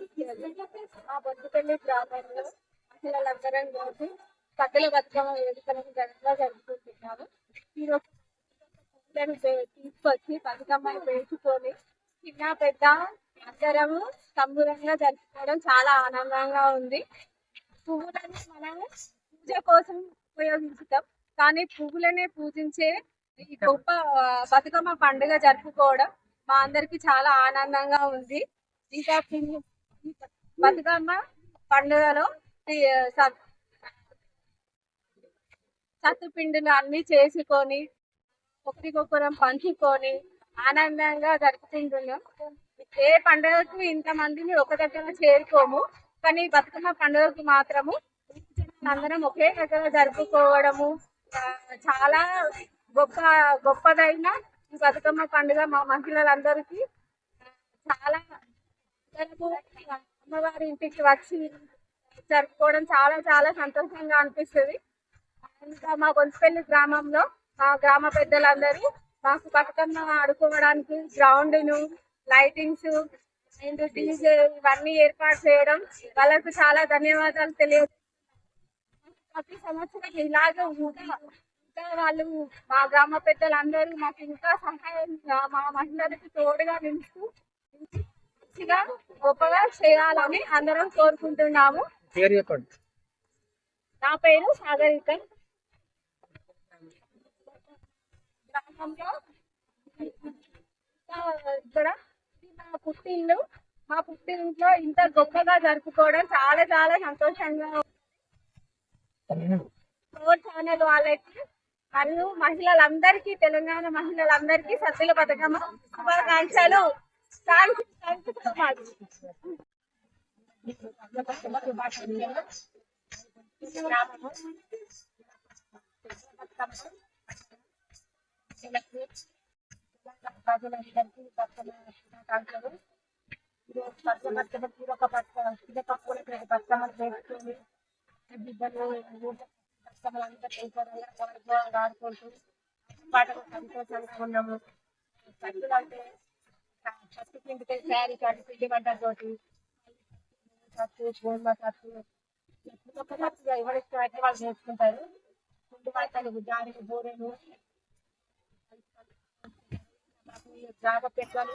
మా బొద్దుపల్లి గ్రామంలో మహిళలందరం కలిసి సద్దుల బతుకమ్మ వేడుకలను ఘనంగా జరుపుకుంటున్నాము. ఈరోజు తీసుకొచ్చి బతుకమ్మని పేర్చుకొని చిన్న పెద్ద అందరము సంబురంగా జరుపుకోవడం చాలా ఆనందంగా ఉంది. పువ్వులను మనము పూజ కోసం ఉపయోగించుతాం. కానీ పువ్వులనే పూజించే ఈ గొప్ప బతుకమ్మ పండుగ జరుపుకోవడం మా అందరికి చాలా ఆనందంగా ఉంది. ఇంకా బతుకమ్మ పండుగలో సత్తుపిండిని అన్ని చేసుకొని ఒకరికొకరం పంచుకొని ఆనందంగా జరుపుకుంటున్నాం. ఏ పండుగకు ఇంత మందిని ఒక దగ్గర చేరుకోము కానీ బతుకమ్మ పండుగకు మాత్రము అందరం ఒకే దగ్గర జరుపుకోవడము చాలా గొప్ప గొప్పదైన ఈ బతుకమ్మ పండుగ మా మహిళలందరికీ చాలా అమ్మవారి ఇంటికి వచ్చి జరుపుకోవడం చాలా చాలా సంతోషంగా అనిపిస్తుంది. ఇంకా మా గొంతుపల్లి గ్రామంలో మా గ్రామ పెద్దలందరూ మాకు బతుకమ్మ ఆడుకోవడానికి గ్రౌండ్ను లైటింగ్స్ అండ్ డీజే ఇవన్నీ ఏర్పాటు చేయడం వాళ్ళకు చాలా ధన్యవాదాలు తెలియ ప్రతి సంవత్సరం ఇలాగే ఇంకా ఇంకా వాళ్ళు మా గ్రామ పెద్దలందరూ మాకు ఇంకా సహాయం మా మహిళలకు తోడుగా నిలుస్తూ మంచిగా గొప్పగా చేయాలని అందరం కోరుకుంటున్నాము. పేరు చెప్పండి. నా పేరు సాగరిక గ్రామంలో ఇక్కడ మా పుట్టిల్లు మా పుట్టింట్లో ఇంత గొప్పగా జరుపుకోవడం చాలా చాలా సంతోషంగా. ఫోర్ ఛానల్ వాళ్ళకి మరియు మహిళలందరికీ తెలంగాణ మహిళలందరికీ సద్దుల బతుకమ్మ శుభాకాంక్షలు. థ్యాంక్ యూ సో మచ్ ప్రజలందరికీ బతుకమ్మ శుభాకాంక్షలు ఈరోజు బతుకమ్మ బతుకమ్మ పూరొక బతుకమ్మ చిన్న పప్పులకి బతుకమ్మలు చేసుకొని బిడ్డలు బతుకమ్మలు అంతా చేశారు ఆడుకుంటూ పాటలు సంతోషంగా ఉన్నాము సత్తులు అంటే సత్తు పిండితే శారీ కట్టి పిండి వంటతోటి సత్తు గోధుమ ఒక్క అయితే వాళ్ళు చేసుకుంటారు పిండి వంటలు జారీలు బూరెలు జాగ పెట్టాలి